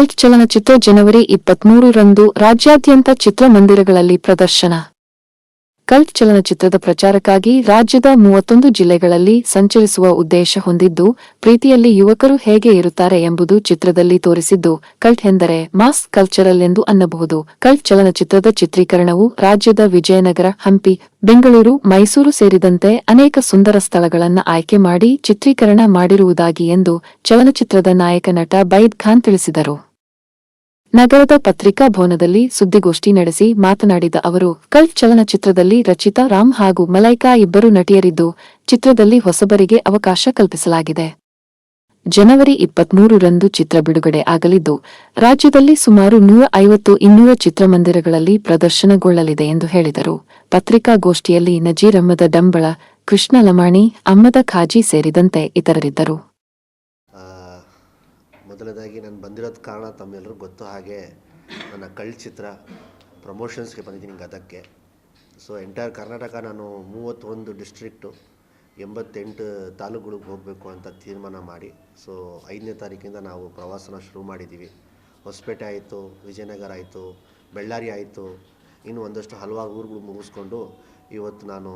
Cult ಚಲನಚಿತ್ರ ಜನವರಿ ಇಪ್ಪತ್ಮೂರರಂದು ರಾಜ್ಯಾದ್ಯಂತ ಚಿತ್ರಮಂದಿರಗಳಲ್ಲಿ ಪ್ರದರ್ಶನ. ಕಲ್ಟ್ ಚಲನಚಿತ್ರದ ಪ್ರಚಾರಕ್ಕಾಗಿ ರಾಜ್ಯದ ಮೂವತ್ತೊಂದು ಜಿಲ್ಲೆಗಳಲ್ಲಿ ಸಂಚರಿಸುವ ಉದ್ದೇಶ ಹೊಂದಿದ್ದು, ಪ್ರೀತಿಯಲ್ಲಿ ಯುವಕರು ಹೇಗೆ ಇರುತ್ತಾರೆ ಎಂಬುದು ಚಿತ್ರದಲ್ಲಿ ತೋರಿಸಿದ್ದು, ಕಲ್ಟ್ ಎಂದರೆ ಮಾಸ್ ಕಲ್ಚರಲ್ ಎಂದು ಅನ್ನಬಹುದು. ಕಲ್ಟ್ ಚಲನಚಿತ್ರದ ಚಿತ್ರೀಕರಣವು ರಾಜ್ಯದ ವಿಜಯನಗರ, ಹಂಪಿ, ಬೆಂಗಳೂರು, ಮೈಸೂರು ಸೇರಿದಂತೆ ಅನೇಕ ಸುಂದರ ಸ್ಥಳಗಳನ್ನು ಆಯ್ಕೆ ಮಾಡಿ ಚಿತ್ರೀಕರಣ ಮಾಡಿರುವುದಾಗಿ ಎಂದು ಚಲನಚಿತ್ರದ ನಾಯಕ ನಟ ಬೈದ್ ಖಾನ್ ತಿಳಿಸಿದರು. ನಗರದ ಪತ್ರಿಕಾ ಭವನದಲ್ಲಿ ಸುದ್ದಿಗೋಷ್ಠಿ ನಡೆಸಿ ಮಾತನಾಡಿದ ಅವರು ಕಲ್ಫ್ ಚಲನಚಿತ್ರದಲ್ಲಿ ರಚಿತಾ ರಾಮ್ ಹಾಗೂ ಮಲೈಕಾ ಇಬ್ಬರು ನಟಿಯರಿದ್ದು, ಚಿತ್ರದಲ್ಲಿ ಹೊಸಬರಿಗೆ ಅವಕಾಶ ಕಲ್ಪಿಸಲಾಗಿದೆ. ಜನವರಿ ಇಪ್ಪತ್ಮೂರರಂದು ಚಿತ್ರ ಬಿಡುಗಡೆ ಆಗಲಿದ್ದು, ರಾಜ್ಯದಲ್ಲಿ ಸುಮಾರು ನೂರ ಐವತ್ತು ಇನ್ನೂರ ಚಿತ್ರಮಂದಿರಗಳಲ್ಲಿ ಪ್ರದರ್ಶನಗೊಳ್ಳಲಿದೆ ಎಂದು ಹೇಳಿದರು. ಪತ್ರಿಕಾಗೋಷ್ಠಿಯಲ್ಲಿ ನಜೀರ್ ಅಹ್ಮದ ಡಂಬಳ, ಕೃಷ್ಣ ಲಮಾಣಿ ಅಮ್ಮದ ಖಾಜಿ ಸೇರಿದಂತೆ ಇತರರಿದ್ದರು. ಮೊದಲನೇದಾಗಿ ನಾನು ಬಂದಿರೋದು ಕಾರಣ ತಮ್ಮೆಲ್ಲರೂ ಗೊತ್ತು ಹಾಗೆ ನನ್ನ ಕಳ್ ಚಿತ್ರ ಪ್ರಮೋಷನ್ಸ್ಗೆ ಬಂದಿದ್ದೀನಿ ಗದಕ್ಕೆ ಸೊ ಎಂಟೈರ್ ಕರ್ನಾಟಕ ನಾನು ಮೂವತ್ತೊಂದು ಡಿಸ್ಟ್ರಿಕ್ಟು ಎಂಬತ್ತೆಂಟು ತಾಲೂಕುಗಳಿಗೆ ಹೋಗಬೇಕು ಅಂತ ತೀರ್ಮಾನ ಮಾಡಿ ಸೊ ಐದನೇ ತಾರೀಕಿಂದ ನಾವು ಪ್ರವಾಸನ ಶುರು ಮಾಡಿದ್ದೀವಿ. ಹೊಸಪೇಟೆ ಆಯಿತು, ವಿಜಯನಗರ ಆಯಿತು, ಬಳ್ಳಾರಿ ಆಯಿತು, ಇನ್ನು ಒಂದಷ್ಟು ಹಲವಾರು ಊರುಗಳು ಮುಗಿಸ್ಕೊಂಡು ಇವತ್ತು ನಾನು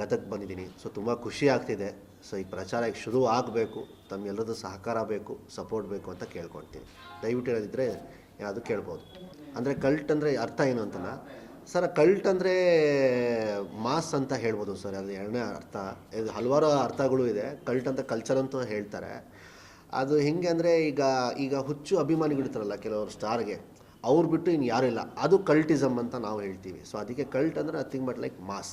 ಗದಗ್ ಬಂದಿದ್ದೀನಿ. ಸೊ ತುಂಬ ಖುಷಿ ಆಗ್ತಿದೆ. ಸೊ ಈ ಪ್ರಚಾರ ಈಗ ಶುರು ಆಗಬೇಕು, ತಮ್ಮೆಲ್ಲರದ್ದು ಸಹಕಾರ ಬೇಕು ಸಪೋರ್ಟ್ ಬೇಕು ಅಂತ ಕೇಳ್ಕೊಳ್ತೀನಿ. ದಯವಿಟ್ಟು ಏನಾದಿದ್ದರೆ ಅದು ಕೇಳ್ಬೋದು. ಅಂದರೆ ಕಲ್ಟ್ ಅಂದರೆ ಅರ್ಥ ಏನು ಅಂತಲ್ಲ? ಸರ್ ಕಲ್ಟ್ ಅಂದರೆ ಮಾಸ್ ಅಂತ ಹೇಳ್ಬೋದು ಸರ್, ಅದು ಎರಡನೇ ಅರ್ಥ. ಇದು ಹಲವಾರು ಅರ್ಥಗಳು ಇದೆ. ಕಲ್ಟ್ ಅಂತ ಕಲ್ಚರ್ ಅಂತ ಹೇಳ್ತಾರೆ. ಅದು ಹೆಂಗೆ ಅಂದರೆ ಈಗ ಈಗ ಹುಚ್ಚು ಅಭಿಮಾನಿಗಳಿರ್ತಾರಲ್ಲ ಕೆಲವರು ಸ್ಟಾರ್ಗೆ, ಅವ್ರು ಬಿಟ್ಟು ಇನ್ನು ಯಾರೂ ಇಲ್ಲ. ಅದು ಕಲ್ಟಿಸಮ್ ಅಂತ ನಾವು ಹೇಳ್ತೀವಿ. ಸೊ ಅದಕ್ಕೆ ಕಲ್ಟ್ ಅಂದರೆ nothing but like mass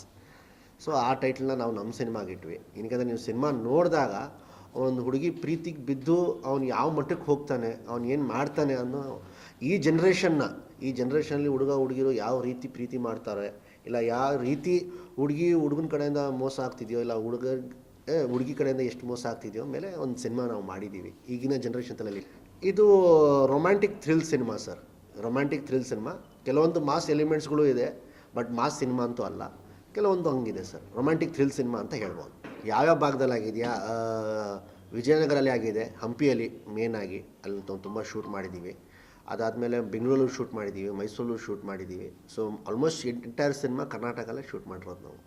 so ಆ ಟೈಟಲ್ನ ನಾವು ನಮ್ಮ ಸಿನಿಮಾಗೆ ಇಟ್ವಿ. ಏನಕ್ಕೆ ನೀವು ಸಿನಿಮಾ ನೋಡಿದಾಗ ಒಂದು ಹುಡುಗಿ ಪ್ರೀತಿಗೆ ಬಿದ್ದು ಅವ್ನು ಯಾವ ಮಟ್ಟಕ್ಕೆ ಹೋಗ್ತಾನೆ, ಅವ್ನು ಏನು ಮಾಡ್ತಾನೆ ಅನ್ನೋ ಈ ಜನ್ರೇಷನ್ನ ಈ ಜನ್ರೇಷನಲ್ಲಿ ಹುಡುಗ ಹುಡುಗಿರು ಯಾವ ರೀತಿ ಪ್ರೀತಿ ಮಾಡ್ತಾರೆ, ಇಲ್ಲ ಯಾವ ರೀತಿ ಹುಡುಗಿ ಹುಡುಗನ ಕಡೆಯಿಂದ ಮೋಸ ಆಗ್ತಿದೆಯೋ, ಇಲ್ಲ ಹುಡುಗ ಹುಡುಗಿ ಕಡೆಯಿಂದ ಎಷ್ಟು ಮೋಸ ಆಗ್ತಿದೆಯೋ ಮೇಲೆ ಒಂದು ಸಿನಿಮಾ ನಾವು ಮಾಡಿದ್ದೀವಿ ಈಗಿನ ಜನ್ರೇಷನ್ ತಲೆಯಲ್ಲಿ ಇದು romantic thrill cinema sir romantic thrill cinema ಕೆಲವೊಂದು ಮಾಸ್ ಎಲಿಮೆಂಟ್ಸ್ಗಳು ಇದೆ ಬಟ್ ಮಾಸ್ ಸಿನಿಮಾ ಅಂತೂ ಅಲ್ಲ. ಕೆಲವೊಂದು ಹಂಗಿದೆ ಸರ್. ರೊಮ್ಯಾಂಟಿಕ್ ಥ್ರಿಲ್ ಸಿನಿಮಾ ಅಂತ ಹೇಳ್ಬೋದು. ಯಾವ್ಯಾವ ಭಾಗದಲ್ಲಿ ಆಗಿದೆಯಾ? ವಿಜಯನಗರಲ್ಲಿ ಆಗಿದೆ ಹಂಪಿಯಲ್ಲಿ ಮೇನ್ ಆಗಿ. ಅಲ್ಲಿ ತುಂಬ ಶೂಟ್ ಮಾಡಿದ್ದೀವಿ ಅದಾದಮೇಲೆ ಬೆಂಗಳೂರು ಶೂಟ್ ಮಾಡಿದ್ದೀವಿ ಮೈಸೂರಲ್ಲೂ ಶೂಟ್ ಮಾಡಿದ್ದೀವಿ ಸೊ ಆಲ್ಮೋಸ್ಟ್ ಎಂಟೈರ್ ಸಿನಿಮಾ ಕರ್ನಾಟಕಲ್ಲೇ ಶೂಟ್ ಮಾಡಿರೋದು ನಾವು.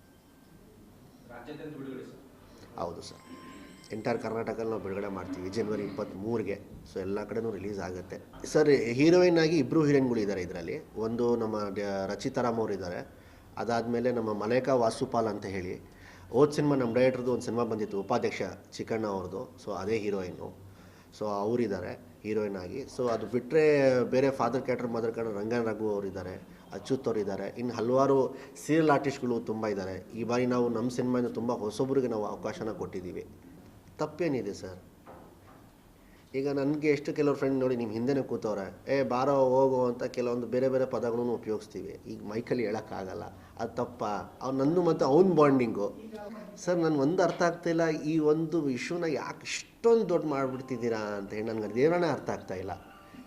ಹೌದು ಸರ್. ಎಂಟೈರ್ ಕರ್ನಾಟಕಲ್ಲಿ ನಾವು ಬಿಡುಗಡೆ ಮಾಡ್ತೀವಿ ಜನವರಿ ಇಪ್ಪತ್ತ್ಮೂರಿಗೆ ಸೊ ಎಲ್ಲ ಕಡೆನೂ ರಿಲೀಸ್ ಆಗುತ್ತೆ. ಸರ್ ಹೀರೋಯಿನ್ ಆಗಿ ಇಬ್ಬರು ಹೀರೋಯಿನ್ಗಳು ಇದ್ದಾರೆ ಇದರಲ್ಲಿ. ಒಂದು ನಮ್ಮ ರಚಿತಾ ರಚಿತಾರಾಮ್ ಅವರು ಇದ್ದಾರೆ ಅದಾದಮೇಲೆ ನಮ್ಮ ಮಲೇಕಾ ವಾಸುಪಾಲ್ ಅಂತ ಹೇಳಿ, ಹೋದ ಸಿನಿಮಾ ನಮ್ಮ ಡೈರೆಕ್ಟ್ರದ್ದು ಒಂದು ಸಿನಿಮಾ ಬಂದಿತ್ತು, ಉಪಾಧ್ಯಕ್ಷ ಚಿಕ್ಕಣ್ಣ ಅವ್ರದ್ದು. ಸೊ ಅದೇ ಹೀರೋಯಿನ್ನು ಸೊ ಅವರಿದ್ದಾರೆ, ಹೀರೋಯಿನ್ ಆಗಿ. ಸೊ ಅದು ಬಿಟ್ಟರೆ ಬೇರೆ father character mother character Rangan Raghu ಅವರಿದ್ದಾರೆ, ಅಚ್ಯುತ್ ಅವರು ಇದ್ದಾರೆ ಇನ್ನು ಹಲವಾರು ಸೀರಿಯಲ್ ಆರ್ಟಿಸ್ಟ್ಗಳು ತುಂಬ ಇದ್ದಾರೆ. ಈ ಬಾರಿ ನಾವು ನಮ್ಮ ಸಿನಿಮಾಯಿಂದ ತುಂಬ ಹೊಸೊಬ್ಬರಿಗೆ ನಾವು ಅವಕಾಶನ ಕೊಟ್ಟಿದ್ದೀವಿ. ತಪ್ಪೇನಿದೆ ಸರ್? ಈಗ ನನಗೆ ಎಷ್ಟು ಕೆಲವ್ರು ಫ್ರೆಂಡ್ ನೋಡಿ ನಿಮ್ಮ ಹಿಂದೆನೇ ಕೂತವ್ರೆ, ಏ, ಬಾರೋ, ಹೋಗೋ ಅಂತ ಕೆಲವೊಂದು ಬೇರೆ ಬೇರೆ ಪದಗಳನ್ನು ಉಪಯೋಗಿಸ್ತೀವಿ. ಈಗ ಮೈಕಲ್ಲಿ ಹೇಳೋಕ್ಕಾಗಲ್ಲ. ಅದು ತಪ್ಪ. ಅವ್ನು ನನ್ನ ಮತ್ತು ಅವ್ನ ಬಾಂಡಿಂಗು ಸರ್, ನನಗೆ ಒಂದು ಅರ್ಥ ಆಗ್ತಾಯಿಲ್ಲ ಈ ಒಂದು ಇಶ್ಯೂನ ಯಾಕೆ ಇಷ್ಟೊಂದು ದೊಡ್ಡ ಮಾಡಿಬಿಡ್ತಿದ್ದೀರಾ ಅಂತ ಹೇಳಿ ನನಗೆ ದೇವರೇ ಅರ್ಥ ಆಗ್ತಾ ಇಲ್ಲ.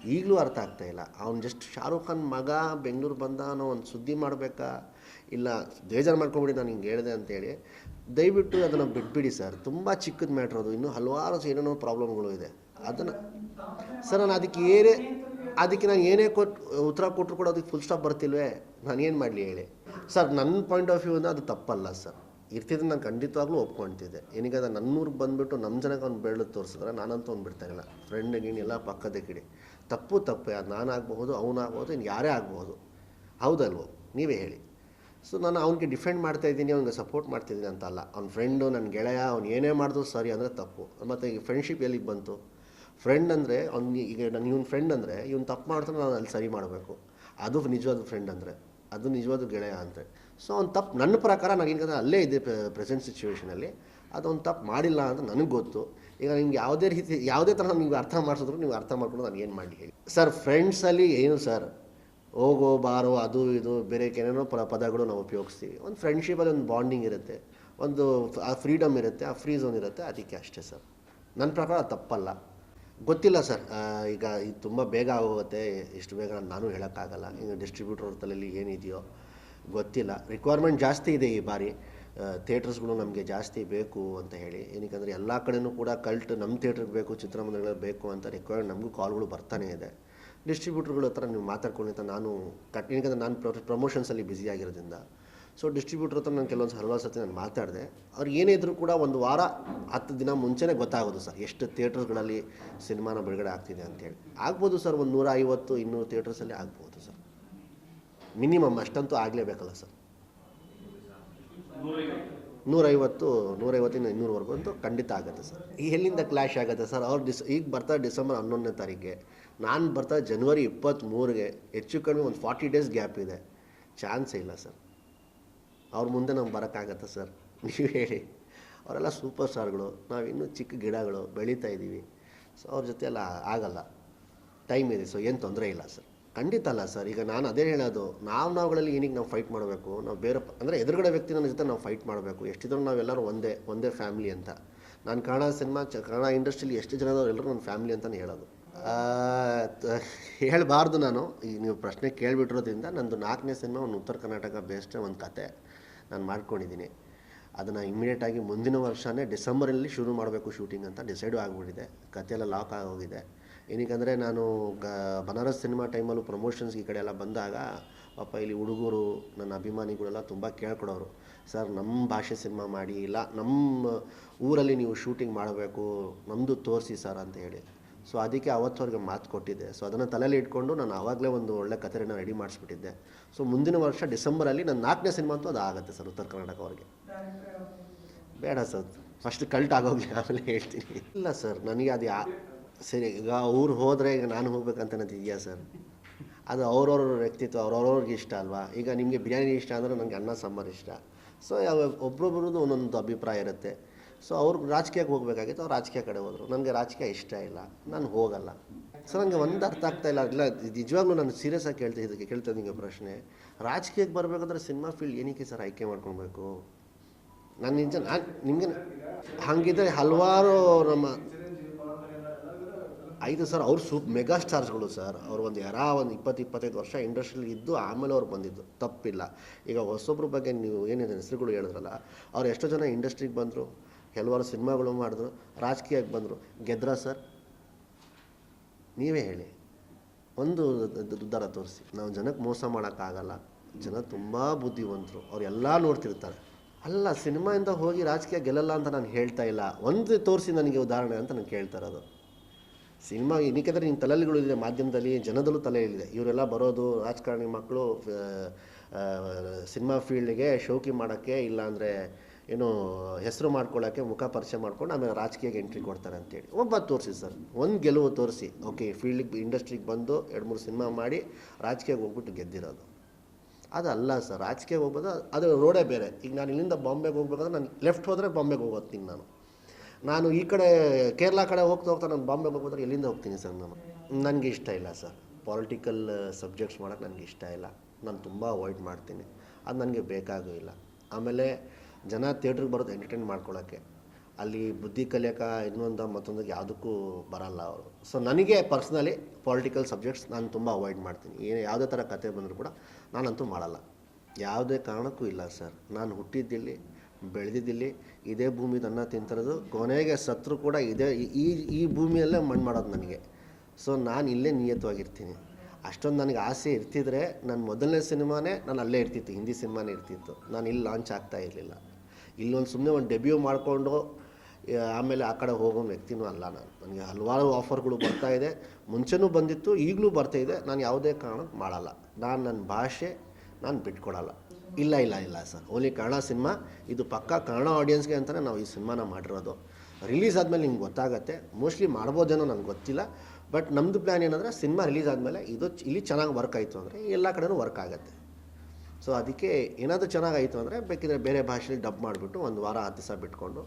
ಈಗಲೂ ಅರ್ಥ ಆಗ್ತಾ ಇಲ್ಲ. ಅವ್ನು ಜಸ್ಟ್ ಶಾರುಖ್ ಖಾನ್ ಮಗ, ಬೆಂಗಳೂರು ಬಂದ ಅನ್ನೋ ಒಂದು ಸುದ್ದಿ ಮಾಡಬೇಕಾ? ಇಲ್ಲ, ಬೇಜಾರು ಮಾಡ್ಕೊಂಬಿಡಿ, ನಾನು ಹಿಂಗೆ ಹೇಳಿದೆ ಅಂತೇಳಿ ದಯವಿಟ್ಟು ಅದನ್ನು ಬಿಟ್ಬಿಡಿ ಸರ್. ತುಂಬ ಚಿಕ್ಕದ ಮ್ಯಾಟ್ರ್ ಅದು. ಇನ್ನೂ ಹಲವಾರು ಏನೇನೋ ಪ್ರಾಬ್ಲಮ್ಗಳು ಇದೆ. ಅದನ್ನು ಸರ್, ನಾನು ಅದಕ್ಕೆ ಏನೇ ಅದಕ್ಕೆ ನಾನು ಏನೇ ಕೊಟ್ಟು ಉತ್ತರ ಕೊಟ್ಟರು ಕೂಡ ಅದಕ್ಕೆ ಫುಲ್ ಸ್ಟಾಪ್ ಬರ್ತಿಲ್ವೇ? ನಾನು ಏನು ಮಾಡಲಿ ಹೇಳಿ? ಸರ್ ನನ್ನ ಪಾಯಿಂಟ್ ಆಫ್ ವ್ಯೂ ಅಂದರೆ ಅದು ತಪ್ಪಲ್ಲ ಸರ್. ಇರ್ತಿದ್ರೆ ನಾನು ಖಂಡಿತವಾಗ್ಲೂ ಒಪ್ಕೊಳ್ತಿದ್ದೆ ಏನಿಗೆ ಅದು ನನ್ನೂರಿಗೆ ಬಂದುಬಿಟ್ಟು ನಮ್ಮ ಜನಕ್ಕೆ ಅವ್ನು ಬೆಳ್ಳು ತೋರಿಸಿದ್ರೆ ನಾನಂತೂ ಅವ್ನು ಬಿಡ್ತಾ ಇಲ್ಲ ಫ್ರೆಂಡ್ ನೀನೆಲ್ಲ ಪಕ್ಕದ ಕಿಡಿ ತಪ್ಪು ತಪ್ಪೇ, ಅದು ನಾನಾಗಬಹುದು ಅವನಾಗ್ಬೋದು ಇನ್ನು ಯಾರೇ ಆಗ್ಬೋದು ಹೌದಲ್ವೋ? ನೀವೇ ಹೇಳಿ. ಸೊ ನಾನು ಅವ್ನಿಗೆ ಡಿಫೆಂಡ್ ಮಾಡ್ತಾ ಇದ್ದೀನಿ, ಅವ್ನಿಗೆ ಸಪೋರ್ಟ್ ಮಾಡ್ತಿದ್ದೀನಿ ಅಂತ ಅಲ್ಲ ಅವ್ನ ಫ್ರೆಂಡು ನನ್ನ ಗೆಳೆಯ, ಅವ್ನು ಏನೇ ಮಾಡಿದ್ರು ಸರಿ ಅಂದರೆ ತಪ್ಪು. ಮತ್ತು ಈ ಫ್ರೆಂಡ್ಶಿಪ್ ಎಲ್ಲಿಗೆ ಬಂತು? ಫ್ರೆಂಡ್ ಅಂದರೆ ಅವ್ನು ಈಗ ನನ್ನ ಇವ್ನ ಫ್ರೆಂಡ್ ಅಂದರೆ ಇವ್ನು ತಪ್ಪು ಮಾಡ್ತಾನೆ ನಾನು ಅಲ್ಲಿ ಸರಿ ಮಾಡಬೇಕು. ಅದು ನಿಜವಾದ ಫ್ರೆಂಡ್ ಅಂದರೆ, ಅದು ನಿಜವಾದ ಗೆಳೆಯ ಅಂದರೆ. ಸೊ ಅವ್ನು ತಪ್ಪು ನನ್ನ ಪ್ರಕಾರ ನಾನು ಈಗ ಅಲ್ಲೇ ಇದೆ ಪ್ರೆಸೆಂಟ್ ಸಿಚುವೇಷನಲ್ಲಿ ಅದು ಒಂದು ತಪ್ಪು ಮಾಡಿಲ್ಲ ಅಂತ ನನಗೆ ಗೊತ್ತು. ಈಗ ನಿಮ್ಗೆ ಯಾವುದೇ ರೀತಿ ಯಾವುದೇ ಥರ ನೀವು ಅರ್ಥ ಮಾಡಿಸಿದ್ರು ನೀವು ಅರ್ಥ ಮಾಡ್ಕೊಂಡು ನಾನು ಏನು ಮಾಡಲಿ ಹೇಳಿ. ಸರ್ ಫ್ರೆಂಡ್ಸಲ್ಲಿ ಏನು ಸರ್ ಹೋಗೋ, ಬಾರೋ, ಅದು ಇದು, ಬೇರೆ ಏನೇನೋ ಪ ಪದಗಳು ನಾವು ಉಪಯೋಗಿಸ್ತೀವಿ. ಒಂದು ಫ್ರೆಂಡ್ಶಿಪಲ್ಲಿ ಒಂದು ಬಾಂಡಿಂಗ್ ಇರುತ್ತೆ. ಒಂದು ಆ ಫ್ರೀಡಮ್ ಇರುತ್ತೆ, ಆ ಫ್ರೀ ಝೋನ್ ಇರುತ್ತೆ, ಅದಕ್ಕೆ ಅಷ್ಟೇ ಸರ್ ನನ್ನ ಪ್ರಕಾರ ತಪ್ಪಲ್ಲ. ಗೊತ್ತಿಲ್ಲ ಸರ್. ಈಗ ಇದು ತುಂಬ ಬೇಗ ಆಗೋಗುತ್ತೆ. ಎಷ್ಟು ಬೇಗ ನಾನು ಹೇಳೋಕ್ಕಾಗಲ್ಲ. ಈಗ ಡಿಸ್ಟ್ರಿಬ್ಯೂಟರ್ ತಲೆಯಲ್ಲಿ ಏನಿದೆಯೋ ಗೊತ್ತಿಲ್ಲ. ರಿಕ್ವೈರ್ಮೆಂಟ್ ಜಾಸ್ತಿ ಇದೆ ಈ ಬಾರಿ. ಥಿಯೇಟರ್ಸ್ಗಳು ನಮಗೆ ಜಾಸ್ತಿ ಬೇಕು ಅಂತ ಹೇಳಿ. ಏನಕ್ಕೆ ಎಲ್ಲ ಕಡೆಯೂ ಕೂಡ ಕಲ್ಟ್ ನಮ್ಮ ಥಿಯೇಟ್ರಿಗೆ ಬೇಕು ಚಿತ್ರಮಂದಿರಗಳು ಬೇಕು ಅಂತ ರಿಕ್ವೈರ್ಡ್ ನಮಗೂ ಕಾಲ್ಗಳು ಬರ್ತಾನೆ ಇದೆ. ಡಿಸ್ಟ್ರಿಬ್ಯೂಟರ್ಗಳ ಹತ್ರ ನೀವು ಮಾತಾಡ್ಕೊಳ್ಳಿ ಅಂತ ನಾನು ಕಟ್ ಏನಕ್ಕೆ ನಾನು ಪ್ರಮೋಷನ್ಸಲ್ಲಿ ಬ್ಯುಸಿ ಆಗಿರೋದ್ರಿಂದ. ಸೊ ಡಿಸ್ಟ್ರಿಬ್ಯೂಟರ್ ಹತ್ರ ನಾನು ಕೆಲವೊಂದು ಹಲವಾರು ಸತಿ ನಾನು ಮಾತಾಡಿದೆ. ಅವ್ರು ಏನೇ ಇದ್ರು ಕೂಡ ಒಂದು ವಾರ, ಹತ್ತು ದಿನ ಮುಂಚೆನೇ ಗೊತ್ತಾಗೋದು ಸರ್, ಎಷ್ಟು ಥಿಯೇಟರ್ಗಳಲ್ಲಿ ಸಿನಿಮಾನ ಬಿಡುಗಡೆ ಆಗ್ತಿದೆ ಅಂತೇಳಿ. ಆಗ್ಬೋದು ಸರ್, ಒಂದು ನೂರ ಐವತ್ತು ಇನ್ನೂರು ಥಿಯೇಟರ್ಸಲ್ಲಿ ಆಗ್ಬೋದು ಸರ್. ಮಿನಿಮಮ್ ಅಷ್ಟಂತೂ ಆಗಲೇಬೇಕಲ್ಲ ಸರ್. ನೂರೈವತ್ತು, ನೂರೈವತ್ತಿಂದ ಇನ್ನೂರವರೆಗೂ ಅಂತೂ ಖಂಡಿತ ಆಗುತ್ತೆ ಸರ್. ಈ ಎಲ್ಲಿಂದ ಕ್ಲಾಶ್ ಆಗುತ್ತೆ ಸರ್? ಅವ್ರು ಡಿಸ್, ಈಗ ಬರ್ತಾ ಡಿಸೆಂಬರ್ ಹನ್ನೊಂದನೇ ತಾರೀಕಿಗೆ ನಾನು ಬರ್ತಾ ಜನವರಿ ಇಪ್ಪತ್ತ್ಮೂರಿಗೆ, ಹೆಚ್ಚು ಕಡಿಮೆ ಒಂದು ಫಾರ್ಟಿ ಡೇಸ್ ಗ್ಯಾಪ್ ಇದೆ. ಚಾನ್ಸೇ ಇಲ್ಲ ಸರ್. ಅವ್ರ ಮುಂದೆ ನಮ್ಗೆ ಬರೋಕ್ಕಾಗತ್ತೆ ಸರ್? ನೀವು ಹೇಳಿ. ಅವರೆಲ್ಲ ಸೂಪರ್ ಸ್ಟಾರ್ಗಳು. ನಾವು ಇನ್ನೂ ಚಿಕ್ಕ ಗಿಡಗಳು ಬೆಳೀತಾ ಇದ್ದೀವಿ. ಸೊ ಅವ್ರ ಜೊತೆ ಎಲ್ಲ ಆಗಲ್ಲ. ಟೈಮ್ ಇದೆ. ಸೊ ಏನು ತೊಂದರೆ ಇಲ್ಲ ಸರ್. ಖಂಡಿತ ಅಲ್ಲ ಸರ್. ಈಗ ನಾನು ಅದೇ ಹೇಳೋದು. ನಾವು ನಾವುಗಳಲ್ಲಿ ಏನಿಗೆ ನಾವು ಫೈಟ್ ಮಾಡಬೇಕು. ನಾವು ಬೇರೆ ಅಂದರೆ ಎದುರುಗಡೆ ವ್ಯಕ್ತಿ ನನ್ನ ಜೊತೆ ನಾವು ಫೈಟ್ ಮಾಡಬೇಕು. ಎಷ್ಟಿದ್ರು ನಾವೆಲ್ಲರೂ ಒಂದೇ ಒಂದೇ ಫ್ಯಾಮಿಲಿ ಅಂತ. ನಾನು ಕನ್ನಡ ಸಿನಿಮಾ ಚ ಕನ್ನಡ ಇಂಡಸ್ಟ್ರಿಲಿ ಎಷ್ಟು ಜನ ಎಲ್ಲರೂ ನನ್ನ ಫ್ಯಾಮಿಲಿ ಅಂತಲೇ ಹೇಳೋದು. ಹೇಳಬಾರ್ದು ನಾನು. ಈಗ ನೀವು ಪ್ರಶ್ನೆ ಕೇಳಿಬಿಟ್ಟಿರೋದ್ರಿಂದ ನಂದು ನಾಲ್ಕನೇ ಸಿನಿಮಾ ಒಂದು ಉತ್ತರ ಕರ್ನಾಟಕ ಬೇಸ್ಡ್ ಒಂದು ಕತೆ. ನಾನು ಮಾಡ್ಕೊಂಡಿದ್ದೀನಿ. ಅದನ್ನು ಇಮ್ಮಿಡಿಯೇಟಾಗಿ ಮುಂದಿನ ವರ್ಷವೇ ಡಿಸೆಂಬರಲ್ಲಿ ಶುರು ಮಾಡಬೇಕು ಶೂಟಿಂಗ್ ಅಂತ ಡಿಸೈಡ್ ಆಗಿಬಿಟ್ಟಿದೆ. ಕಥೆಯೆಲ್ಲ ಲಾಕ್ ಆಗೋಗಿದೆ. ಏನಕ್ಕಂದರೆ ನಾನು ಗ, ಬನಾರಸ್ ಸಿನಿಮಾ ಟೈಮಲ್ಲೂ ಪ್ರಮೋಷನ್ಸ್ ಈ ಕಡೆ ಎಲ್ಲ ಬಂದಾಗ, ಪಾಪ ಇಲ್ಲಿ ಹುಡುಗರು, ನನ್ನ ಅಭಿಮಾನಿಗಳೆಲ್ಲ ತುಂಬ ಕೇಳ್ಕೊಡೋರು. ಸರ್ ನಮ್ಮ ಭಾಷೆ ಸಿನಿಮಾ ಮಾಡಿ, ಇಲ್ಲ ನಮ್ಮ ಊರಲ್ಲಿ ನೀವು ಶೂಟಿಂಗ್ ಮಾಡಬೇಕು ನಮ್ಮದು ತೋರಿಸಿ ಸರ್ ಅಂತ ಹೇಳಿ. ಸೊ ಅದಕ್ಕೆ ಅವತ್ತವರೆಗೆ ಮಾತು ಕೊಟ್ಟಿದ್ದೆ. ಸೊ ಅದನ್ನು ತಲೆಯಲ್ಲಿ ಇಟ್ಕೊಂಡು ನಾನು ಆವಾಗಲೇ ಒಂದು ಒಳ್ಳೆ ಕಥೆನ ರೆಡಿ ಮಾಡಿಸ್ಬಿಟ್ಟಿದ್ದೆ. ಸೊ ಮುಂದಿನ ವರ್ಷ ಡಿಸೆಂಬರಲ್ಲಿ ನನ್ನ ನಾಲ್ಕನೇ ಸಿನಿಮಾ ಅಂತೂ ಅದು ಆಗುತ್ತೆ ಸರ್ ಉತ್ತರ ಕರ್ನಾಟಕ ಅವ್ರಿಗೆ. ಬೇಡ ಸರ್. ಫಸ್ಟ್ ಕಲ್ಟ್ ಆಗೋಗ್ಲಿ, ಆಮೇಲೆ ಹೇಳ್ತೀನಿ. ಇಲ್ಲ ಸರ್, ನನಗೆ ಅದು ಯಾ, ಸರಿ, ಈಗ ಅವ್ರು ಹೋದರೆ ಈಗ ನಾನು ಹೋಗ್ಬೇಕಂತ ಅನ್ನೋದು ಇದೆಯಾ ಸರ್? ಅದು ಅವ್ರವ್ರ ವ್ಯಕ್ತಿತ್ವ, ಅವ್ರವ್ರವ್ರಿಗೆ ಇಷ್ಟ ಅಲ್ವಾ? ಈಗ ನಿಮಗೆ ಬಿರಿಯಾನಿ ಇಷ್ಟ ಅಂದರೆ ನನಗೆ ಅನ್ನ, ಸಾಂಬಾರು ಇಷ್ಟ. ಸೊ ಒಬ್ರೊಬ್ರದ್ದು ಒಂದೊಂದು ಅಭಿಪ್ರಾಯ ಇರುತ್ತೆ. ಸೊ ಅವ್ರಿಗೆ ರಾಜಕೀಯಕ್ಕೆ ಹೋಗಬೇಕಾಗಿತ್ತು, ಅವ್ರು ರಾಜಕೀಯ ಕಡೆ ಹೋದರು. ನನಗೆ ರಾಜಕೀಯ ಇಷ್ಟ ಇಲ್ಲ, ನಾನು ಹೋಗಲ್ಲ. ಸರ್ ನನಗೆ ಒಂದು ಅರ್ಥ ಆಗ್ತಾ ಇಲ್ಲ. ಇಲ್ಲ, ನಿಜವಾಗ್ಲೂ ನಾನು ಸೀರಿಯಸ್ ಆಗಿ ಕೇಳ್ತಾ ಇದಕ್ಕೆ, ಕೇಳ್ತಾ ನಿಮಗೆ ಪ್ರಶ್ನೆ. ರಾಜಕೀಯಕ್ಕೆ ಬರಬೇಕಂದ್ರೆ ಸಿನಿಮಾ ಫೀಲ್ಡ್ ಏನಕ್ಕೆ ಸರ್ ಆಯ್ಕೆ ಮಾಡ್ಕೊಳ್ಬೇಕು? ನಾನು ನಿಜ, ನಾನು ನಿಮಗೆ ಹಾಗಿದ್ರೆ ಹಲವಾರು ನಮ್ಮ ಐದು ಸರ್, ಅವ್ರು ಸೂಪ್ ಮೆಗಾ ಸ್ಟಾರ್ಸ್ಗಳು ಸರ್. ಅವ್ರು ಒಂದು ಯಾರ ಒಂದು ಇಪ್ಪತ್ತು, ಇಪ್ಪತ್ತೈದು ವರ್ಷ ಇಂಡಸ್ಟ್ರಿಯಲ್ಲಿ ಇದ್ದು ಆಮೇಲೆ ಅವ್ರು ಬಂದಿದ್ದು. ತಪ್ಪಿಲ್ಲ. ಈಗ ಹೊಸೊಬ್ರ ಬಗ್ಗೆ ನೀವು ಏನೇನು ಹೆಸರುಗಳು ಹೇಳಿದ್ರಲ್ಲ, ಅವ್ರು ಎಷ್ಟೋ ಜನ ಇಂಡಸ್ಟ್ರಿಗೆ ಬಂದರು. ಕೆಲವಾರು ಸಿನಿಮಾಗಳು ಮಾಡಿದ್ರು, ರಾಜಕೀಯಕ್ಕೆ ಬಂದರು. ಗೆದ್ರ ಸರ್, ನೀವೇ ಹೇಳಿ. ಒಂದು ಉದ್ದಾರ ತೋರಿಸಿ. ನಾವು ಜನಕ್ಕೆ ಮೋಸ ಮಾಡೋಕ್ಕಾಗಲ್ಲ. ಜನ ತುಂಬ ಬುದ್ಧಿವಂತರು. ಅವರೆಲ್ಲ ನೋಡ್ತಿರ್ತಾರೆ. ಅಲ್ಲ, ಸಿನಿಮಾಯಿಂದ ಹೋಗಿ ರಾಜಕೀಯ ಗೆಲ್ಲಲ್ಲ ಅಂತ ನಾನು ಹೇಳ್ತಾ ಇಲ್ಲ. ಒಂದು ತೋರಿಸಿ ನನಗೆ ಉದಾಹರಣೆ ಅಂತ ನಾನು ಕೇಳ್ತಾ ಇರೋದು. ಸಿನಿಮಾ ಏನಕ್ಕೆಂದರೆ ನಿಮ್ಮ ತಲೆಗಳಿದೆ ಮಾಧ್ಯಮದಲ್ಲಿ, ಜನದಲ್ಲೂ ತಲೆ ಇಲ್ಲಿದೆ. ಇವರೆಲ್ಲ ಬರೋದು ರಾಜಕಾರಣಿ ಮಕ್ಕಳು ಸಿನಿಮಾ ಫೀಲ್ಡ್ಗೆ ಶೋಕಿ ಮಾಡೋಕ್ಕೆ ಇಲ್ಲಾಂದರೆ ಏನು ಹೆಸರು ಮಾಡ್ಕೊಳ್ಳೋಕ್ಕೆ ಮುಖ ಪರಿಚಯ ಮಾಡ್ಕೊಂಡು ಆಮೇಲೆ ರಾಜಕೀಯಕ್ಕೆ ಎಂಟ್ರಿ ಕೊಡ್ತಾರೆ ಅಂತೇಳಿ. ಒಬ್ಬ ತೋರಿಸಿ ಸರ್, ಒಂದು ಗೆಲುವು ತೋರಿಸಿ. ಓಕೆ ಫೀಲ್ಡಿಗೆ ಇಂಡಸ್ಟ್ರಿಗೆ ಬಂದು ಎರಡು ಮೂರು ಸಿನಿಮಾ ಮಾಡಿ ರಾಜಕೀಯಕ್ಕೆ ಹೋಗ್ಬಿಟ್ಟು ಗೆದ್ದಿರೋದು. ಅದಲ್ಲ ಸರ್, ರಾಜಕೀಯಕ್ಕೆ ಹೋಗ್ಬೋದು, ಅದು ರೋಡೇ ಬೇರೆ. ಈಗ ನಾನು ಇಲ್ಲಿಂದ ಬಾಂಬೆಗೆ ಹೋಗ್ಬೇಕಾದ್ರೆ ನಾನು ಲೆಫ್ಟ್ ಹೋದರೆ ಬಾಂಬೆಗೆ ಹೋಗೋತ್ತೀನಿ ನಾನು. ನಾನು ಈ ಕಡೆ ಕೇರಳ ಕಡೆ ಹೋಗ್ತಾ ಹೋಗ್ತಾ ನಾನು ಬಾಂಬೆಗೆ ಹೋಗ್ಬೋದ್ರೆ ಎಲ್ಲಿಂದ ಹೋಗ್ತೀನಿ ಸರ್ ನಾನು? ನನಗೆ ಇಷ್ಟ ಇಲ್ಲ ಸರ್. ಪೊಲಿಟಿಕಲ್ ಸಬ್ಜೆಕ್ಟ್ಸ್ ಮಾಡೋಕ್ಕೆ ನನಗೆ ಇಷ್ಟ ಇಲ್ಲ. ನಾನು ತುಂಬ ಅವಾಯ್ಡ್ ಮಾಡ್ತೀನಿ. ಅದು ನನಗೆ ಬೇಕಾಗೂ ಇಲ್ಲ. ಆಮೇಲೆ ಜನ ಥಿಯೇಟ್ರಿಗೆ ಬರೋದು ಎಂಟರ್ಟೈನ್ ಮಾಡ್ಕೊಳ್ಳೋಕ್ಕೆ. ಅಲ್ಲಿ ಬುದ್ಧಿ ಕಲಿಯೋಕೆ ಇನ್ನೊಂದು ಮತ್ತೊಂದಕ್ಕೆ ಯಾವುದಕ್ಕೂ ಬರಲ್ಲ ಅವರು. ಸೊ ನನಗೆ ಪರ್ಸ್ನಲಿ ಪೊಲಿಟಿಕಲ್ ಸಬ್ಜೆಕ್ಟ್ಸ್ ನಾನು ತುಂಬ ಅವಾಯ್ಡ್ ಮಾಡ್ತೀನಿ. ಏನು ಯಾವುದೇ ಥರ ಕತೆ ಬಂದರೂ ಕೂಡ ನಾನಂತೂ ಮಾಡಲ್ಲ. ಯಾವುದೇ ಕಾರಣಕ್ಕೂ ಇಲ್ಲ ಸರ್. ನಾನು ಹುಟ್ಟಿದ್ದಿಲ್ಲಿ, ಬೆಳೆದಿದ್ದಿಲ್ಲಿ ಇದೇ ಭೂಮಿ ಅನ್ನ ತಿಂತಿರೋದು. ಕೊನೆಗೆ ಸತ್ರು ಕೂಡ ಇದೇ, ಈ ಈ ಭೂಮಿಯಲ್ಲೇ ಮಣ್ಣು ಮಾಡೋದು ನನಗೆ. ಸೊ ನಾನು ಇಲ್ಲೇ ನಿಯತವಾಗಿರ್ತೀನಿ. ಅಷ್ಟೊಂದು ನನಗೆ ಆಸೆ ಇರ್ತಿದ್ರೆ ನನ್ನ ಮೊದಲನೇ ಸಿನಿಮಾನೇ ನಾನು ಅಲ್ಲೇ ಇರ್ತಿತ್ತು. ಹಿಂದಿ ಸಿನಿಮಾನೇ ಇರ್ತಿತ್ತು. ನಾನು ಇಲ್ಲಿ ಲಾಂಚ್ ಆಗ್ತಾ ಇರಲಿಲ್ಲ. ಇಲ್ಲೊಂದು ಸುಮ್ಮನೆ ಒಂದು ಡೆಬ್ಯೂ ಮಾಡಿಕೊಂಡು ಆಮೇಲೆ ಆ ಕಡೆ ಹೋಗೋ ವ್ಯಕ್ತಿನೂ ಅಲ್ಲ ನಾನು. ನನಗೆ ಹಲವಾರು ಆಫರ್ಗಳು ಬರ್ತಾ ಇದೆ. ಮುಂಚೆನೂ ಬಂದಿತ್ತು, ಈಗಲೂ ಬರ್ತಾ ಇದೆ. ನಾನು ಯಾವುದೇ ಕಾರಣಕ್ಕೆ ಮಾಡಲ್ಲ. ನಾನು ನನ್ನ ಭಾಷೆ ನಾನು ಬಿಟ್ಕೊಡಲ್ಲ. ಇಲ್ಲ ಇಲ್ಲ ಇಲ್ಲ ಸರ್. Only Kannada cinema. ಇದು ಪಕ್ಕಾ ಕನ್ನಡ ಆಡಿಯನ್ಸ್ಗೆ ಅಂತಲೇ ನಾವು ಈ ಸಿನಿಮಾನ ಮಾಡಿರೋದು. ರಿಲೀಸ್ ಆದಮೇಲೆ ನಿಮ್ಗೆ ಗೊತ್ತಾಗತ್ತೆ. ಮೋಸ್ಟ್ಲಿ ಮಾಡ್ಬೋದೇನೋ ನನಗೆ ಗೊತ್ತಿಲ್ಲ. ಬಟ್ ನಮ್ಮದು ಪ್ಲ್ಯಾನ್ ಏನಂದರೆ, ಸಿನಿಮಾ ರಿಲೀಸ್ ಆದಮೇಲೆ ಇದು ಇಲ್ಲಿ ಚೆನ್ನಾಗಿ ವರ್ಕ್ ಆಯಿತು ಅಂದರೆ ಎಲ್ಲ ಕಡೆಯೂ ವರ್ಕ್ ಆಗುತ್ತೆ. ಸೊ ಅದಕ್ಕೆ ಏನಾದರೂ ಚೆನ್ನಾಗಾಯಿತು ಅಂದರೆ ಬೇಕಿದ್ರೆ ಬೇರೆ ಭಾಷೆಯಲ್ಲಿ ಡಬ್ ಮಾಡಿಬಿಟ್ಟು ಒಂದು ವಾರ ಹತ್ತು ದಿವಸ ಬಿಟ್ಕೊಂಡು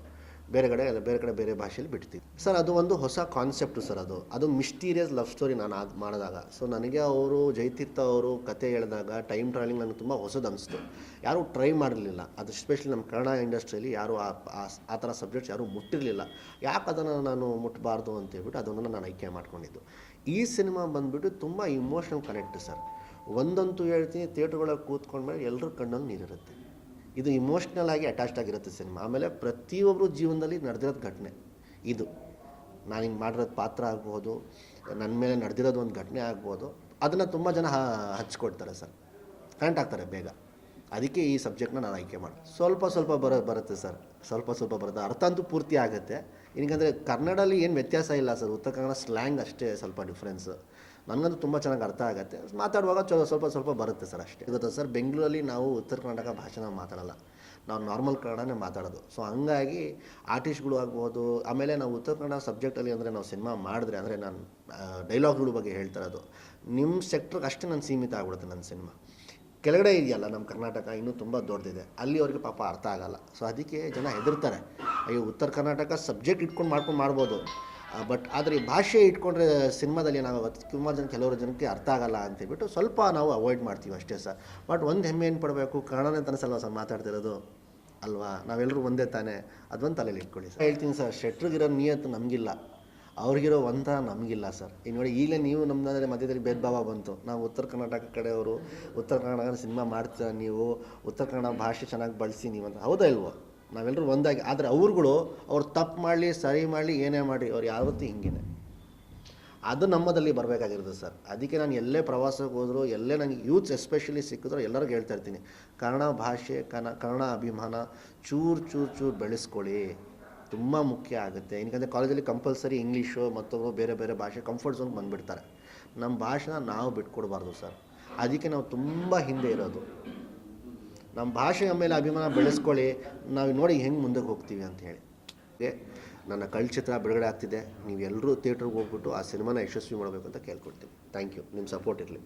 ಬೇರೆ ಕಡೆ ಬೇರೆ ಕಡೆ ಬೇರೆ ಭಾಷೆಯಲ್ಲಿ ಬಿಡ್ತೀವಿ ಸರ್ ಅದು ಒಂದು ಹೊಸ ಕಾನ್ಸೆಪ್ಟು ಸರ್ ಅದು. ಅದು ಮಿಸ್ಟೀರಿಯಸ್ ಲವ್ ಸ್ಟೋರಿ ನಾನು ಅದು ಮಾಡಿದಾಗ. ಸೊ ನನಗೆ ಅವರು ಜಯತೀರ್ಥ ಅವರು ಕತೆ ಹೇಳಿದಾಗ ಟೈಮ್ ಟ್ರಾವೆಲಿಂಗ್ ನನಗೆ ತುಂಬ ಹೊಸದು ಅನಿಸ್ತು ಯಾರೂ ಟ್ರೈ ಮಾಡಿರಲಿಲ್ಲ ಅದು ಎಸ್ಪೆಷಲಿ ನಮ್ಮ ಕನ್ನಡ ಇಂಡಸ್ಟ್ರಿಯಲ್ಲಿ ಯಾರೂ ಆ ಥರ ಸಬ್ಜೆಕ್ಟ್ಸ್ ಯಾರೂ ಮುಟ್ಟಿರಲಿಲ್ಲ. ಯಾಕೆ ಅದನ್ನು ನಾನು ಮುಟ್ಟಬಾರ್ದು ಅಂತ ಹೇಳ್ಬಿಟ್ಟು ಅದನ್ನು ನಾನು ಆಯ್ಕೆ ಮಾಡ್ಕೊಂಡಿದ್ದು. ಈ ಸಿನಿಮಾ ಬಂದುಬಿಟ್ಟು ತುಂಬ ಇಮೋಷ್ನಲ್ ಕನೆಕ್ಟ್ ಸರ್ ಒಂದಂತೂ ಹೇಳ್ತೀನಿ ಥಿಯೇಟ್ರ್ಗಳಿಗೆ ಕೂತ್ಕೊಂಡ್ಮೇಲೆ ಎಲ್ಲರೂ ಕಣ್ಣಲ್ಲಿ ನೀರಿರುತ್ತೆ. ಇದು ಇಮೋಷ್ನಲ್ ಆಗಿ ಅಟ್ಯಾಚ್ಡ್ ಆಗಿರುತ್ತೆ ಸಿನಿಮಾ. ಆಮೇಲೆ ಪ್ರತಿಯೊಬ್ಬರು ಜೀವನದಲ್ಲಿ ನಡೆದಿರೋದು ಘಟನೆ. ಇದು. ನಾನು ಹಿಂಗೆ ಮಾಡಿರೋದು ಪಾತ್ರ ಆಗ್ಬೋದು ನನ್ನ ಮೇಲೆ ನಡೆದಿರೋದು ಒಂದು ಘಟನೆ ಆಗ್ಬೋದು, ಅದನ್ನು ತುಂಬ ಜನ ಹಚ್ಕೊಡ್ತಾರೆ ಸರ್. ಕನೆಕ್ಟ್ ಆಗ್ತಾರೆ ಬೇಗ. ಅದಕ್ಕೆ ಈ ಸಬ್ಜೆಕ್ಟ್ನ ನಾನು ಆಯ್ಕೆ ಮಾಡಿ. ಸ್ವಲ್ಪ ಸ್ವಲ್ಪ ಬರ, ಬರುತ್ತೆ ಸರ್. ಸ್ವಲ್ಪ ಸ್ವಲ್ಪ ಬರುತ್ತೆ. ಅರ್ಥ ಅಂತೂ ಪೂರ್ತಿ ಆಗುತ್ತೆ. ಏನಕ್ಕಂದರೆ ಕನ್ನಡಲ್ಲಿ ಏನು ವ್ಯತ್ಯಾಸ ಇಲ್ಲ ಸರ್. ಉತ್ತರ ಕನ್ನಡ ಸ್ಲ್ಯಾಂಗ್ ಅಷ್ಟೇ ಸ್ವಲ್ಪ ಡಿಫ್ರೆನ್ಸ್ ನನಗಂತೂ ತುಂಬ ಚೆನ್ನಾಗಿ ಅರ್ಥ ಆಗುತ್ತೆ. ಮಾತಾಡುವಾಗ ಚಲೋ ಸ್ವಲ್ಪ ಸ್ವಲ್ಪ ಬರುತ್ತೆ ಸರ್ ಅಷ್ಟೇ. ಇವತ್ತು ಸರ್? ಬೆಂಗಳೂರಲ್ಲಿ ನಾವು ಉತ್ತರ ಕರ್ನಾಟಕ ಭಾಷೆನ ಮಾತಾಡಲ್ಲ. ನಾವು ನಾರ್ಮಲ್ ಕನ್ನಡನೇ ಮಾತಾಡೋದು. ಸೊ, ಹಂಗಾಗಿ ಆರ್ಟಿಸ್ಟ್ಗಳು ಆಗ್ಬೋದು, ಆಮೇಲೆ ನಾವು ಉತ್ತರ ಕನ್ನಡ ಸಬ್ಜೆಕ್ಟಲ್ಲಿ ಅಂದರೆ ನಾವು ಸಿನಿಮಾ ಮಾಡಿದ್ರೆ ಅಂದರೆ ನಾನು ಡೈಲಾಗ್ಗಳ ಬಗ್ಗೆ ಹೇಳ್ತಾ ಇರೋದು. ನಿಮ್ಮ ಸೆಕ್ಟ್ರಿಗೆ ಅಷ್ಟೇ ನಾನು ಸೀಮಿತ ಆಗ್ಬಿಡುತ್ತೆ ನನ್ನ ಸಿನಿಮಾ. ಕೆಳಗಡೆ ಇದೆಯಲ್ಲ ನಮ್ಮ ಕರ್ನಾಟಕ, ಇನ್ನೂ ತುಂಬ ದೊಡ್ಡದಿದೆ. ಅಲ್ಲಿ ಅವ್ರಿಗೆ ಪಾಪ ಅರ್ಥ ಆಗಲ್ಲ. ಸೊ, ಅದಕ್ಕೆ ಜನ ಹೆದರ್ತಾರೆ. ಅಯ್ಯೋ, ಉತ್ತರ ಕರ್ನಾಟಕ ಸಬ್ಜೆಕ್ಟ್ ಇಟ್ಕೊಂಡು ಮಾಡ್ಕೊಂಡು ಮಾಡ್ಬೋದು. ಬಟ್ ಆದರೆ ಈ ಭಾಷೆ ಇಟ್ಕೊಂಡ್ರೆ ಸಿನಿಮಾದಲ್ಲಿ ನಾವು ಸುಮಾರು ಜನ ಕೆಲವರು ಜನಕ್ಕೆ ಅರ್ಥ ಆಗಲ್ಲ ಅಂತೇಳ್ಬಿಟ್ಟು ಸ್ವಲ್ಪ ನಾವು ಅವಾಯ್ಡ್ ಮಾಡ್ತೀವಿ ಅಷ್ಟೇ ಸರ್. ಬಟ್ ಒಂದು ಹೆಮ್ಮೆ ಏನು ಪಡಬೇಕು? ಕನ್ನಡನೇ ತನಸಲ್ಲ ಸರ್ ಮಾತಾಡ್ತಿರೋದು? ಅಲ್ವಾ? ನಾವೆಲ್ಲರೂ ಒಂದೇ ತಾನೇ. ಅದೊಂದು ತಲೆಯಲ್ಲಿ ಇಟ್ಕೊಳ್ಳಿ ಸರ್. ಹೇಳ್ತೀನಿ ಸರ್, ಶೆಟ್ರಿಗಿರೋ ನಿಯತ್ತು ನಮಗಿಲ್ಲ. ಅವ್ರಿಗಿರೋ ಒಂಥ ನಮಗಿಲ್ಲ ಸರ್. ಈಗ ನೋಡಿ ಈಗಲೇ ನೀವು ನಮ್ಮದಾದ್ರೆ ಮಧ್ಯದಲ್ಲಿ ಭೇದ ಭಾವ ಬಂತು. ನಾವು ಉತ್ತರ ಕರ್ನಾಟಕ ಕಡೆಯವರು ಉತ್ತರ ಕರ್ನಾಟಕ ಸಿನಿಮಾ ಮಾಡ್ತೀರ ನೀವು? ಉತ್ತರ ಕನ್ನಡ ಭಾಷೆ ಚೆನ್ನಾಗಿ ಬಳಸಿ ನೀವು ಅಂತ ಹೌದಾ ಇಲ್ವೋ? ನಾವೆಲ್ಲರೂ ಒಂದಾಗಿ, ಆದರೆ ಅವ್ರುಗಳು ಅವ್ರು ತಪ್ಪು ಮಾಡಲಿ, ಸರಿ ಮಾಡಲಿ, ಏನೇ ಮಾಡಿ ಅವ್ರು ಯಾವತ್ತೂ ಹಿಂಗೇನೆ. ಅದು ನಮ್ಮದಲ್ಲಿ ಬರಬೇಕಾಗಿರೋದು ಸರ್. ಅದಕ್ಕೆ ನಾನು ಎಲ್ಲೇ ಪ್ರವಾಸಕ್ಕೆ ಹೋದರೂ, ಎಲ್ಲೇ ನನಗೆ ಯೂತ್ಸ್ ಎಸ್ಪೆಷಲಿ ಸಿಕ್ಕಿದ್ರು, ಎಲ್ಲರಿಗೂ ಹೇಳ್ತಾ ಇರ್ತೀನಿ. ಕನ್ನಡ ಭಾಷೆ, ಕನ, ಕನ್ನಡ ಅಭಿಮಾನ ಚೂರು ಚೂರು ಚೂರು ಬೆಳೆಸ್ಕೊಳ್ಳಿ. ತುಂಬ ಮುಖ್ಯ ಆಗುತ್ತೆ. ಏನಕ್ಕಂದರೆ ಕಾಲೇಜಲ್ಲಿ ಕಂಪಲ್ಸರಿ ಇಂಗ್ಲೀಷು ಮತ್ತೊಬ್ಬರು ಬೇರೆ ಬೇರೆ ಭಾಷೆ ಕಂಫರ್ಟ್ ಝೋನ್ಗೆ ಬಂದುಬಿಡ್ತಾರೆ. ನಮ್ಮ ಭಾಷೆನ ನಾವು ಬಿಟ್ಕೊಡ್ಬಾರ್ದು ಸರ್. ಅದಕ್ಕೆ ನಾವು ತುಂಬ ಹಿಂದೆ ಇರೋದು. ನಮ್ಮ ಭಾಷೆಯ ಮೇಲೆ ಅಭಿಮಾನ ಬೆಳೆಸ್ಕೊಳ್ಳಿ. ನಾವು ನೋಡಿ ಹೆಂಗೆ ಮುಂದಕ್ಕೆ ಹೋಗ್ತೀವಿ ಅಂತ ಹೇಳಿ. ನನ್ನ ಕಳ್ಚಿತ್ರ ಬಿಡುಗಡೆ ಆಗ್ತಿದೆ. ನೀವೆಲ್ಲರೂ ಥಿಯೇಟ್ರಿಗೆ ಹೋಗ್ಬಿಟ್ಟು ಆ ಸಿನಿಮಾನ ಯಶಸ್ವಿ ಮಾಡಬೇಕು ಅಂತ ಕೇಳ್ಕೊಳ್ತೀನಿ ಥ್ಯಾಂಕ್ ಯು. ನಿಮ್ಮ ಸಪೋರ್ಟ್ ಇರಲಿ.